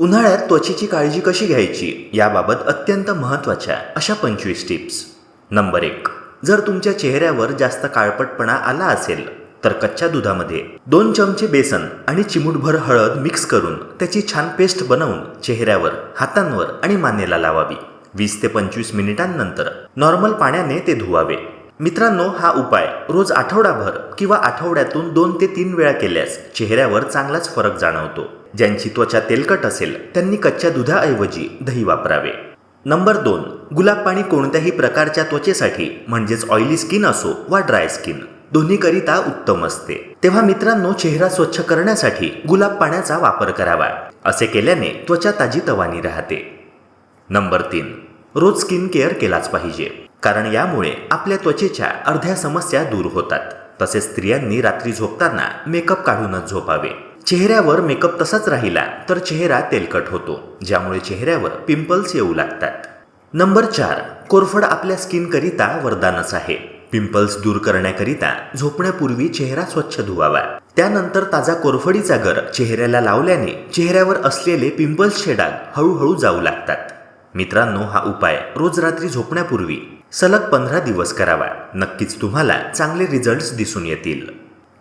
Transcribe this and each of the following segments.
उन्हाळ्यात त्वचेची काळजी कशी घ्यायची? याबाबत अत्यंत महत्त्वाच्या अशा पंचवीस टिप्स. नंबर एक. जर तुमच्या चेहऱ्यावर जास्त काळपटपणा आला असेल तर कच्च्या दुधामध्ये दोन चमचे बेसन आणि चिमूटभर हळद मिक्स करून त्याची छान पेस्ट बनवून चेहऱ्यावर हातांवर आणि मानेला लावावी. वीस ते पंचवीस मिनिटांनंतर नॉर्मल पाण्याने ते धुवावे. मित्रांनो हा उपाय रोज आठवडाभर किंवा आठवड्यातून दोन ते तीन वेळा केल्यास चेहऱ्यावर चांगलाच फरक जाणवतो. ज्यांची त्वचा तेलकट असेल त्यांनी कच्च्या दुधाऐवजी दही वापरावे. नंबर दोन गुलाब पाणी कोणत्याही प्रकारच्या त्वचेसाठी म्हणजेच ऑइली स्किन असो वा ड्राय स्किन दोन्हीकरिता उत्तम असते. तेव्हा मित्रांनो चेहरा स्वच्छ करण्यासाठी गुलाब पाण्याचा वापर करावा. असे केल्याने त्वचा ताजी तवानी राहते. नंबर तीन रोज स्किन केअर केलाच पाहिजे. कारण यामुळे आपल्या त्वचेच्या अर्ध्या समस्या दूर होतात. तसेच स्त्रियांनी रात्री झोपताना मेकअप काढूनच झोपावे. चेहऱ्यावर मेकअप तसाच राहिला तर चेहरा तेलकट होतो ज्यामुळे चेहऱ्यावर पिंपल्स येऊ लागतात. नंबर चार कोरफड आपल्या स्किनकरिता वरदानच आहे. पिंपल्स दूर करण्याकरिता झोपण्यापूर्वी चेहरा स्वच्छ धुवावा. त्यानंतर ताजा कोरफडीचा गर चेहऱ्याला लावल्याने चेहऱ्यावर असलेले पिंपल्सचे डाग हळूहळू जाऊ लागतात. मित्रांनो हा उपाय रोज रात्री झोपण्यापूर्वी सलग पंधरा दिवस करावा. नक्कीच तुम्हाला चांगले रिझल्ट्स दिसून येतील.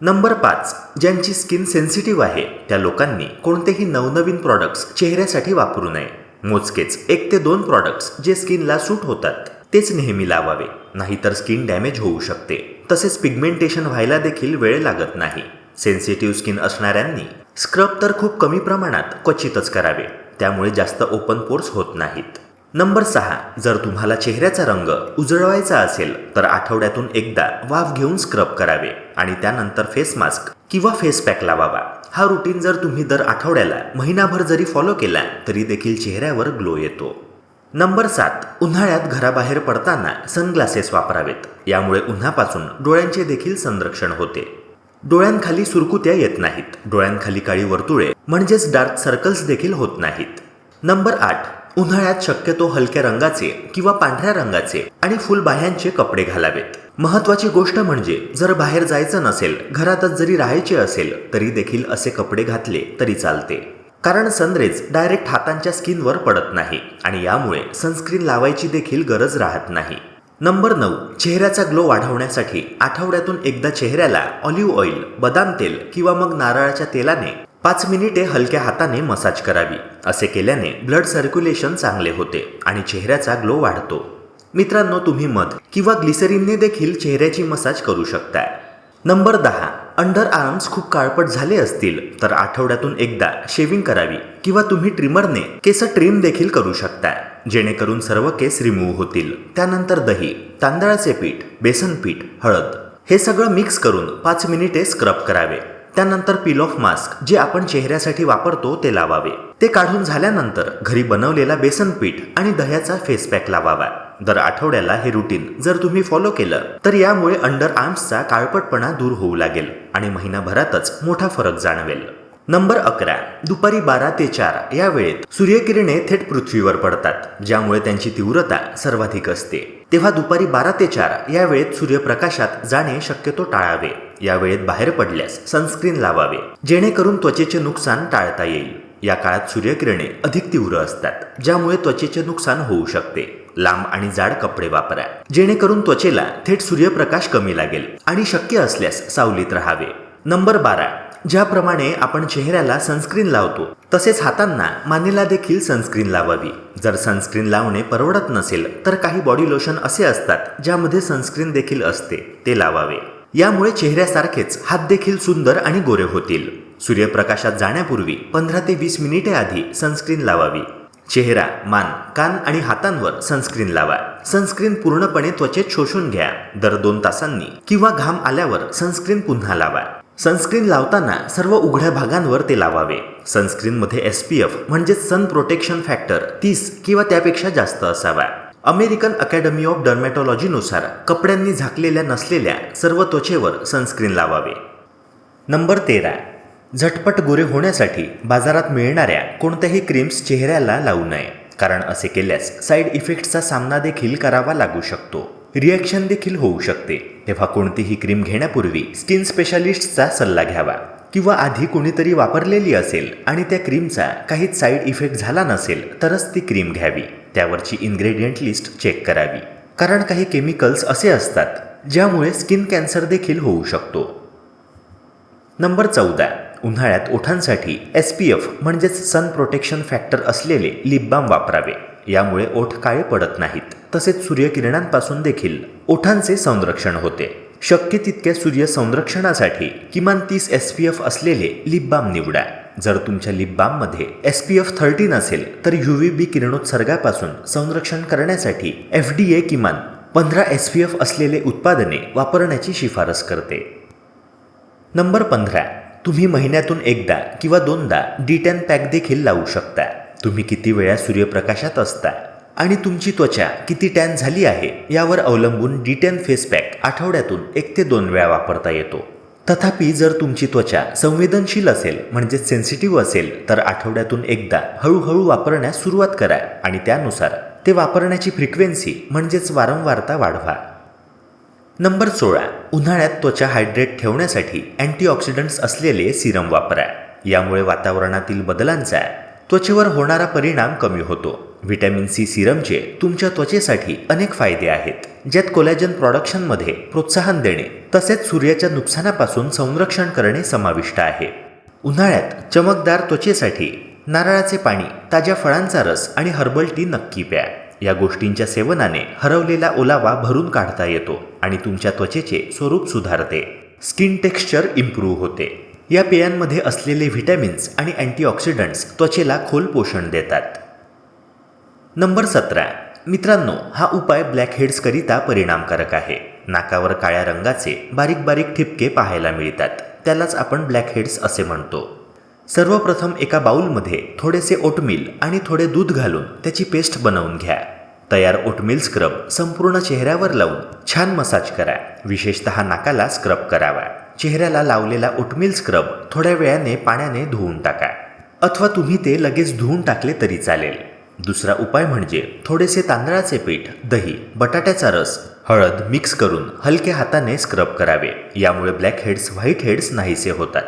नंबर पाच ज्यांची स्किन सेन्सिटिव्ह आहे त्या लोकांनी कोणतेही नवनवीन प्रॉडक्ट्स चेहऱ्यासाठी वापरू नये. मोजकेच एक ते दोन प्रॉडक्ट्स जे स्किनला सूट होतात तेच नेहमी लावावे. नाहीतर स्किन डॅमेज होऊ शकते. तसेच पिगमेंटेशन व्हायला देखील वेळ लागत नाही. सेन्सिटिव्ह स्किन असणाऱ्यांनी स्क्रब तर खूप कमी प्रमाणात क्वचितच करावे. त्यामुळे जास्त ओपन पोर्स होत नाहीत. नंबर सहा जर तुम्हाला चेहऱ्याचा रंग उजळवायचा असेल तर आठवड्यातून एकदा वाफ घेऊन स्क्रब करावे आणि त्यानंतर फेस मास्क किंवा फेस पॅक लावावा. हा रुटीन जर तुम्ही दर आठवड्याला महिनाभर जरी फॉलो केला तरी देखील चेहऱ्यावर ग्लो येतो. नंबर सात उन्हाळ्यात घराबाहेर पडताना सनग्लासेस वापरावेत. यामुळे उन्हापासून डोळ्यांचे देखील संरक्षण होते. डोळ्यांखाली सुरकुत्या येत नाहीत. डोळ्यांखाली काळी वर्तुळे म्हणजेच डार्क सर्कल्स देखील होत नाहीत. नंबर आठ उन्हाळ्यात शक्यतो हलक्या रंगाचे किंवा पांढऱ्या रंगाचे आणि फुलबाह्यांचे कपडे घालावेत. महत्वाची गोष्ट म्हणजे जर बाहेर जायचं नसेल घरातच जरी राहायचे असेल तरी देखील असे कपडे घातले तरी चालते. कारण सनरेज डायरेक्ट हातांच्या स्किनवर पडत नाही आणि यामुळे सनस्क्रीन लावायची देखील गरज राहत नाही. नंबर नऊ चेहऱ्याचा ग्लो वाढवण्यासाठी आठवड्यातून एकदा चेहऱ्याला ऑलिव्ह ऑइल बदाम तेल किंवा मग नारळाच्या तेलाने पाच मिनिटे हलक्या हाताने मसाज करावी असे केल्याने ब्लड सर्क्युलेशन चांगले होते आणि चेहऱ्याचा ग्लो वाढतो. मित्रांनो तुम्ही मध किंवा ग्लिसरीनने देखील चेहऱ्याची मसाज करू शकता नंबर दहा अंडर आर्म्स खूप काळपट झाले असतील तर आठवड्यातून एकदा शेविंग करावी किंवा तुम्ही ट्रिमरने केस ट्रिम देखील करू शकता जेणेकरून सर्व केस रिमूव्ह होतील. त्यानंतर दही तांदळाचे पीठ बेसन पीठ हळद हे सगळं मिक्स करून पाच मिनिटे स्क्रब करावे. त्यानंतर पील ऑफ मास्क जे आपण चेहऱ्यासाठी वापरतो ते लावावे. ते काढून झाल्यानंतर घरी बनवलेला बेसन पीठ आणि दह्याचा फेस पॅक लावावा. दर आठवड्याला हे रुटीन जर तुम्ही फॉलो केलं तर यामुळे अंडर आर्म्सचा काळपटपणा दूर होऊ लागेल आणि महिनाभरातच मोठा फरक जाणवेल. नंबर अकरा दुपारी बारा ते चार या वेळेत सूर्यकिरणे थेट पृथ्वीवर पडतात ज्यामुळे त्यांची तीव्रता सर्वाधिक असते. तेव्हा दुपारी बारा ते चार या वेळेत सूर्यप्रकाशात जाणे शक्यतो टाळावे. या वेळेत बाहेर पडल्यास सनस्क्रीन लावावे. जेणेकरून त्वचेचे नुकसान टाळता येईल. या काळात सूर्यकिरणे अधिक तीव्र असतात ज्यामुळे त्वचेचे नुकसान होऊ शकते. लांब आणि जाड कपडे वापरा. जेणेकरून त्वचेला थेट सूर्यप्रकाश कमी लागेल आणि शक्य असल्यास सावलीत राहावे. नंबर बारा ज्याप्रमाणे आपण चेहऱ्याला सनस्क्रीन लावतो तसेच हातांना मानेला देखील सनस्क्रीन लावावी. जर सनस्क्रीन लावणे परवडत नसेल तर काही बॉडी लोशन असे असतात ज्यामध्ये सनस्क्रीन देखील असते ते लावावे. यामुळे चेहऱ्यासारखेच हात देखील सुंदर आणि गोरे होतील. सूर्यप्रकाशात जाण्यापूर्वी पंधरा ते वीस मिनिटे आधी सनस्क्रीन लावावी. चेहरा मान कान आणि हातांवर सनस्क्रीन लावा. सनस्क्रीन पूर्णपणे त्वचेत शोषून घ्या. दर दोन तासांनी किंवा घाम आल्यावर सनस्क्रीन पुन्हा लावा. सनस्क्रीन लावताना सर्व उघड्या भागांवर ते लावावे. सनस्क्रीनमध्ये एस पी एफ म्हणजेच सन प्रोटेक्शन फॅक्टर तीस किंवा त्यापेक्षा जास्त असावा. अमेरिकन अकॅडमी ऑफ डर्मॅटॉलॉजीनुसार कपड्यांनी झाकलेल्या नसलेल्या सर्व त्वचेवर सनस्क्रीन लावावे. नंबर तेरा. झटपट गोरे होण्यासाठी बाजारात मिळणाऱ्या कोणत्याही क्रीम्स चेहऱ्याला लावू नये कारण असे केल्यास साईड इफेक्ट्सचा सामना देखील करावा लागू शकतो. रिॲक्शन देखील होऊ शकते. तेव्हा कोणतीही क्रीम घेण्यापूर्वी स्किन स्पेशालिस्टचा सल्ला घ्यावा. किंवा आधी कोणीतरी वापरलेली असेल आणि त्या क्रीमचा काहीच साईड इफेक्ट झाला नसेल तरच ती क्रीम घ्यावी. त्यावरची इन्ग्रेडियंट लिस्ट चेक करावी. कारण काही केमिकल्स असे असतात ज्यामुळे स्किन कॅन्सर देखील होऊ शकतो. नंबर चौदा. उन्हाळ्यात ओठांसाठी एस पी एफ म्हणजेच सन प्रोटेक्शन फॅक्टर असलेले लिप बाम वापरावे. यामुळे ओठ काळे पडत नाहीत. तसेच सूर्यकिरणांपासून देखील ओठांचे संरक्षण होते. शक्य तितक्या सूर्य संरक्षणासाठी किमान तीस एस पी एफ असलेले लिप बाम निवडा. जर तुमच्या लिप बाममध्ये एस पी एफ थर्टीन असेल तर यू व्ही बी किरणोत्सर्गापासून संरक्षण करण्यासाठी एफ डी ए किमान पंधरा एस पी एफ असलेले उत्पादने वापरण्याची शिफारस करते. नंबर पंधरा. तुम्ही महिन्यातून एकदा किंवा दोनदा डी टॅन पॅक देखील लावू शकता. तुम्ही किती वेळा सूर्यप्रकाशात असता? आणि तुमची त्वचा किती टॅन झाली आहे यावर अवलंबून डिटॅन फेस पॅक आठवड्यातून एक ते दोन वेळा वापरता येतो. तथापि जर तुमची त्वचा संवेदनशील असेल म्हणजेच सेन्सिटिव्ह असेल तर आठवड्यातून एकदा हळूहळू वापरण्यास सुरुवात करा आणि त्यानुसार ते वापरण्याची फ्रिक्वेन्सी म्हणजेच वारंवारता वाढवा. नंबर सोळा. उन्हाळ्यात त्वचा हायड्रेट ठेवण्यासाठी अँटीऑक्सिडंट्स असलेले सिरम वापरा. यामुळे वातावरणातील बदलांचा त्वचेवर होणारा परिणाम कमी होतो. व्हिटॅमिन सी सिरमचे तुमच्या त्वचेसाठी अनेक फायदे आहेत ज्यात कोलॅजन प्रोडक्शनमध्ये प्रोत्साहन देणे तसेच सूर्याच्या नुकसानापासून संरक्षण करणे समाविष्ट आहे. उन्हाळ्यात चमकदार त्वचेसाठी नारळाचे पाणी ताज्या फळांचा रस आणि हर्बल टी नक्की प्या. या गोष्टींच्या सेवनाने हरवलेला ओलावा भरून काढता येतो आणि तुमच्या त्वचेचे स्वरूप सुधारते. स्किन टेक्स्चर इम्प्रूव्ह होते. या पेयांमध्ये असलेले व्हिटॅमिन्स आणि अँटीऑक्सिडंट्स त्वचेला खोल पोषण देतात. नंबर सतरा. मित्रांनो हा उपाय ब्लॅक हेड्सकरिता परिणामकारक आहे. नाकावर काळ्या रंगाचे बारीक बारीक ठिपके पाहायला मिळतात. त्यालाच आपण ब्लॅक हेड्स असे म्हणतो. सर्वप्रथम एका बाउलमध्ये थोडेसे ओटमिल आणि थोडे दूध घालून त्याची पेस्ट बनवून घ्या. तयार ओटमिल स्क्रब संपूर्ण चेहऱ्यावर लावून छान मसाज करा. विशेषतः नाकाला स्क्रब करावा. चेहऱ्याला लावलेला ओटमिल स्क्रब थोड्या वेळाने पाण्याने धुवून टाका. अथवा तुम्ही ते लगेच धुवून टाकले तरी चालेल. दुसरा उपाय म्हणजे थोडेसे तांदळाचे पीठ दही बटाट्याचा रस हळद मिक्स करून हलक्या हाताने स्क्रब करावे. यामुळे ब्लॅक हेड्स व्हाईट हेड्स नाहीसे होतात.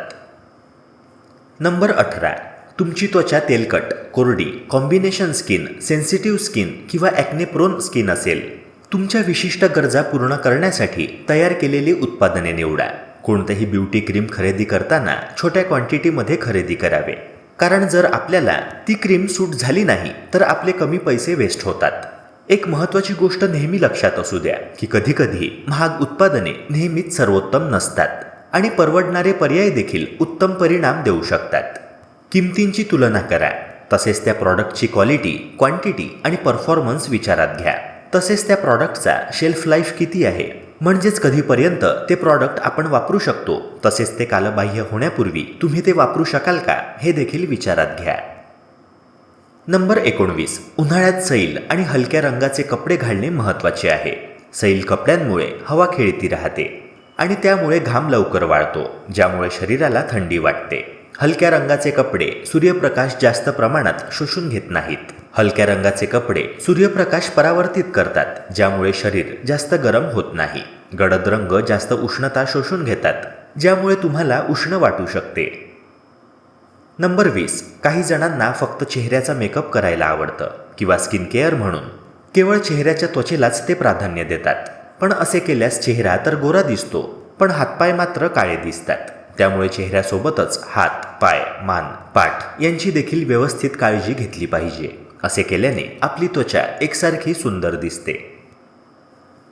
नंबर अठरा. तुमची त्वचा तेलकट कोरडी कॉम्बिनेशन स्किन सेन्सिटिव्ह स्किन किंवा ॲक्ने प्रोन स्किन असेल. तुमच्या विशिष्ट गरजा पूर्ण करण्यासाठी तयार केलेली उत्पादने निवडा. कोणतेही ब्युटी क्रीम खरेदी करताना छोट्या क्वांटिटीमध्ये खरेदी करावे. कारण जर आपल्याला ती क्रीम सूट झाली नाही तर आपले कमी पैसे वेस्ट होतात. एक महत्त्वाची गोष्ट नेहमी लक्षात असू द्या की कधीकधी महाग उत्पादने नेहमीच सर्वोत्तम नसतात आणि परवडणारे पर्याय देखील उत्तम परिणाम देऊ शकतात. किमतींची तुलना करा तसेच त्या प्रॉडक्टची क्वालिटी क्वांटिटी आणि परफॉर्मन्स विचारात घ्या. तसेच त्या प्रॉडक्टचा शेल्फ लाईफ किती आहे म्हणजेच कधीपर्यंत ते प्रॉडक्ट आपण वापरू शकतो तसेच ते कालबाह्य होण्यापूर्वी तुम्ही ते वापरू शकाल का हे देखील विचारात घ्या. नंबर एकोणवीस उन्हाळ्यात सैल आणि हलक्या रंगाचे कपडे घालणे महत्त्वाचे आहे. सैल कपड्यांमुळे हवा खेळती राहते आणि त्यामुळे घाम लवकर वाढतो ज्यामुळे शरीराला थंडी वाटते. हलक्या रंगाचे कपडे सूर्यप्रकाश जास्त प्रमाणात शोषून घेत नाहीत. हलक्या रंगाचे कपडे सूर्यप्रकाश परावर्तित करतात ज्यामुळे शरीर जास्त गरम होत नाही. गडद रंग जास्त उष्णता शोषून घेतात ज्यामुळे तुम्हाला उष्ण वाटू शकते. नंबर वीस. काही जणांना फक्त चेहऱ्याचा मेकअप करायला आवडतं किंवा स्किन केअर म्हणून. केवळ चेहऱ्याच्या त्वचेलाच ते प्राधान्य देतात. पण असे केल्यास चेहरा तर गोरा दिसतो पण हातपाय मात्र काळे दिसतात. त्यामुळे चेहऱ्यासोबतच हात पाय मान पाठ यांची देखील व्यवस्थित काळजी घेतली पाहिजे. असे केल्याने आपली त्वचा एकसारखी सुंदर दिसते.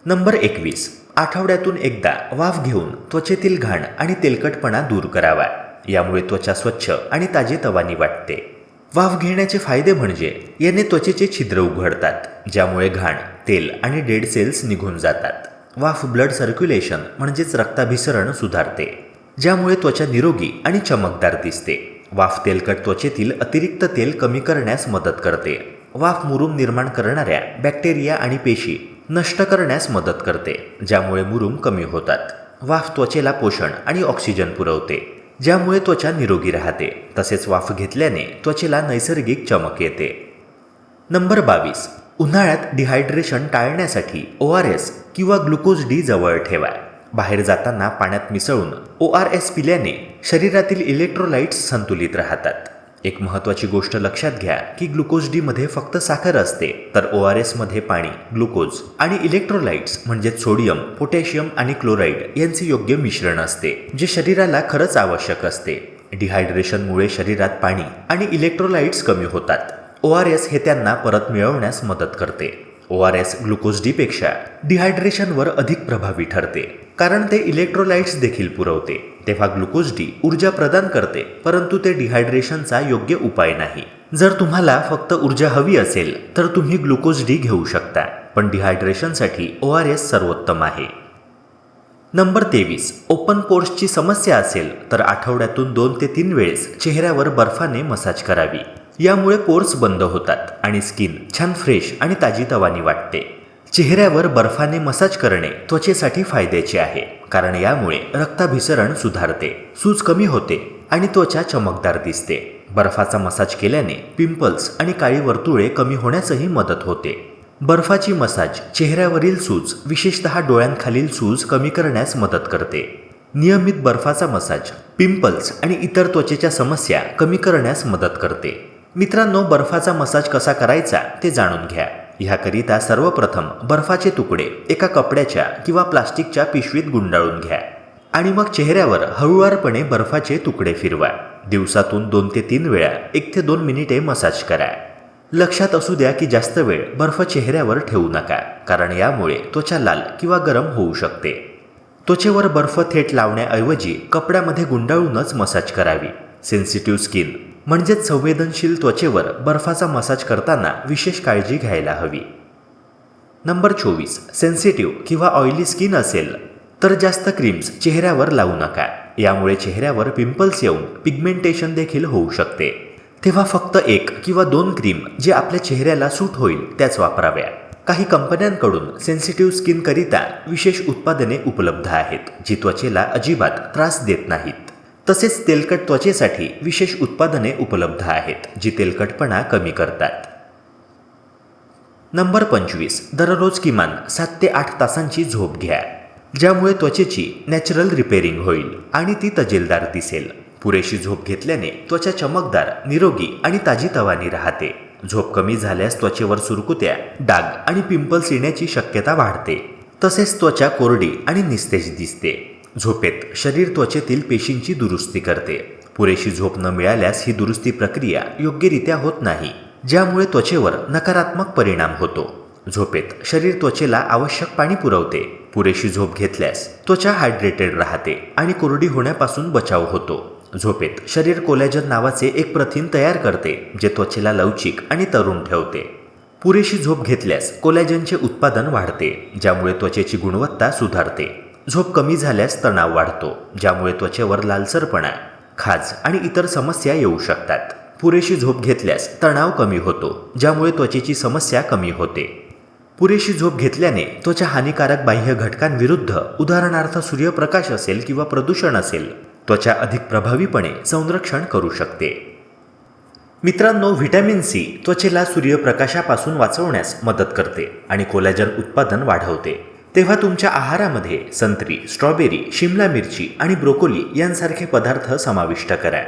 नंबर एकवीस. आठवड्यातून एकदा वाफ घेऊन त्वचेतील घाण आणि तेलकटपणा दूर करावा. यामुळे त्वचा स्वच्छ आणि ताजेतवानी वाटते. वाफ घेण्याचे फायदे म्हणजे याने त्वचेचे छिद्र उघडतात ज्यामुळे घाण तेल आणि डेड सेल्स निघून जातात. वाफ ब्लड सर्क्युलेशन म्हणजेच रक्ताभिसरण सुधारते ज्यामुळे त्वचा निरोगी आणि चमकदार दिसते. वाफ तेलकट त्वचेतील अतिरिक्त तेल कमी करण्यास मदत करते. वाफ मुरूम निर्माण करणाऱ्या बॅक्टेरिया आणि पेशी नष्ट करण्यास मदत करते ज्यामुळे मुरूम कमी होतात. वाफ त्वचेला पोषण आणि ऑक्सिजन पुरवते ज्यामुळे त्वचा निरोगी राहते. तसेच वाफ घेतल्याने त्वचेला नैसर्गिक चमक येते. नंबर बावीस. उन्हाळ्यात डिहायड्रेशन टाळण्यासाठी ओ आर एस किंवा ग्लुकोज डी जवळ ठेवा. बाहेर जाताना पाण्यात मिसळून ओ आर एस पिल्याने शरीरातील इलेक्ट्रोलाइट्स संतुलित राहतात. एक महत्त्वाची गोष्ट लक्षात घ्या की ग्लुकोज डीमध्ये फक्त साखर असते तर ओ आर एसमध्ये पाणी ग्लुकोज आणि इलेक्ट्रोलाइट्स म्हणजे सोडियम पोटॅशियम आणि क्लोराईड यांचे योग्य मिश्रण असते जे शरीराला खरंच आवश्यक असते. डिहायड्रेशनमुळे शरीरात पाणी आणि इलेक्ट्रोलाइट्स कमी होतात. ओ आर एस हे त्यांना परत मिळवण्यास मदत करते. ओ आर एस ग्लुकोज डीपेक्षा डिहायड्रेशनवर अधिक प्रभावी ठरते. कारण ते इलेक्ट्रोलाइट्स देखील पुरवते. तेव्हा ग्लुकोज डी ऊर्जा प्रदान करते परंतु ते डिहायड्रेशनचा योग्य उपाय नाही. जर तुम्हाला फक्त ऊर्जा हवी असेल तर तुम्ही ग्लुकोज डी घेऊ शकता. पण डिहायड्रेशनसाठी ओ आर एस सर्वोत्तम आहे. नंबर तेवीस. ओपन पोर्सची समस्या असेल तर आठवड्यातून दोन ते तीन वेळेस चेहऱ्यावर बर्फाने मसाज करावी. यामुळे पोर्स बंद होतात आणि स्किन छान फ्रेश आणि ताजीतवानी वाटते. चेहऱ्यावर बर्फाने मसाज करणे त्वचेसाठी फायद्याचे आहे कारण यामुळे रक्ताभिसरण सुधारते सूज कमी होते आणि त्वचा चमकदार दिसते. बर्फाचा मसाज केल्याने पिंपल्स आणि काळी वर्तुळे कमी होण्यासही मदत होते. बर्फाची मसाज चेहऱ्यावरील सूज विशेषतः डोळ्यांखालील सूज कमी करण्यास मदत करते. नियमित बर्फाचा मसाज पिंपल्स आणि इतर त्वचेच्या समस्या कमी करण्यास मदत करते. मित्रांनो बर्फाचा मसाज कसा करायचा ते जाणून घ्या. ह्याकरिता सर्वप्रथम बर्फाचे तुकडे एका कपड्याच्या किंवा प्लास्टिकच्या पिशवीत गुंडाळून घ्या. आणि मग चेहऱ्यावर हळूवारपणे बर्फाचे तुकडे फिरवा. दिवसातून दोन ते तीन वेळा एक ते दोन मिनिटे मसाज करा. लक्षात असू द्या की जास्त वेळ बर्फ चेहऱ्यावर ठेवू नका कारण यामुळे त्वचा लाल किंवा गरम होऊ शकते. त्वचेवर बर्फ थेट लावण्याऐवजी कपड्यामध्ये गुंडाळूनच मसाज करावी. सेन्सिटिव्ह स्किन म्हणजेच संवेदनशील त्वचेवर बर्फाचा मसाज करताना विशेष काळजी घ्यायला हवी. नंबर चोवीस सेन्सिटिव्ह किंवा ऑइली स्किन असेल तर जास्त क्रीम्स चेहऱ्यावर लावू नका. यामुळे चेहऱ्यावर पिंपल्स येऊन पिगमेंटेशन देखील होऊ शकते. तेव्हा फक्त एक किंवा दोन क्रीम जे आपल्या चेहऱ्याला सूट होईल त्याच वापराव्या. काही कंपन्यांकडून सेन्सिटिव्ह स्किनकरिता विशेष उत्पादने उपलब्ध आहेत जी त्वचेला अजिबात त्रास देत नाहीत. तसेच तेलकट त्वचेसाठी विशेष उत्पादने उपलब्ध आहेत जी तेलकटपणा कमी करतात. नंबर पंचवीस. दररोज किमान सात ते आठ तासांची झोप घ्या. ज्यामुळे त्वचेची नॅचरल रिपेअरिंग होईल आणि ती तजेलदार दिसेल. पुरेशी झोप घेतल्याने त्वचा चमकदार निरोगी आणि ताजीतवानी राहते. झोप कमी झाल्यास त्वचेवर सुरकुत्या डाग आणि पिंपल्स येण्याची शक्यता वाढते. तसेच त्वचा कोरडी आणि निस्तेज दिसते. झोपेत शरीर त्वचेतील पेशींची दुरुस्ती करते. पुरेशी झोप न मिळाल्यास ही दुरुस्ती प्रक्रिया योग्यरित्या होत नाही ज्यामुळे त्वचेवर नकारात्मक परिणाम होतो. झोपेत शरीर त्वचेला आवश्यक पाणी पुरवते. पुरेशी झोप घेतल्यास त्वचा हायड्रेटेड राहते आणि कोरडी होण्यापासून बचाव होतो. झोपेत शरीर कोलॅजन नावाचे एक प्रथिन तयार करते जे त्वचेला लवचिक आणि तरुण ठेवते. पुरेशी झोप घेतल्यास कोलॅजनचे उत्पादन वाढते ज्यामुळे त्वचेची गुणवत्ता सुधारते. झोप कमी झाल्यास तणाव वाढतो ज्यामुळे त्वचेवर लालसरपणा खाज आणि इतर समस्या येऊ शकतात. पुरेशी झोप घेतल्यास तणाव कमी होतो ज्यामुळे त्वचेची समस्या कमी होते. पुरेशी झोप घेतल्याने त्वचा हानिकारक बाह्य घटकांविरुद्ध उदाहरणार्थ सूर्यप्रकाश असेल किंवा प्रदूषण असेल त्वचा अधिक प्रभावीपणे संरक्षण करू शकते. मित्रांनो व्हिटॅमिन सी त्वचेला सूर्यप्रकाशापासून वाचवण्यास मदत करते आणि कोलॅजन उत्पादन वाढवते. तेव्हा तुमच्या आहारामध्ये संत्री स्ट्रॉबेरी शिमला मिरची आणि ब्रोकोली यांसारखे पदार्थ समाविष्ट करा.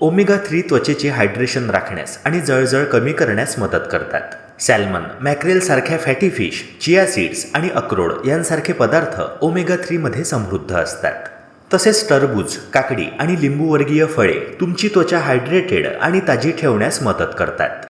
ओमेगा थ्री त्वचेचे हायड्रेशन राखण्यास आणि जळजळ कमी करण्यास मदत करतात. सॅल्मन मॅक्रेलसारख्या फॅटी फिश चिया सीड्स आणि अक्रोड यांसारखे पदार्थ ओमेगा थ्रीमध्ये समृद्ध असतात. तसेच टरबूज काकडी आणि लिंबूवर्गीय फळे तुमची त्वचा हायड्रेटेड आणि ताजी ठेवण्यास मदत करतात.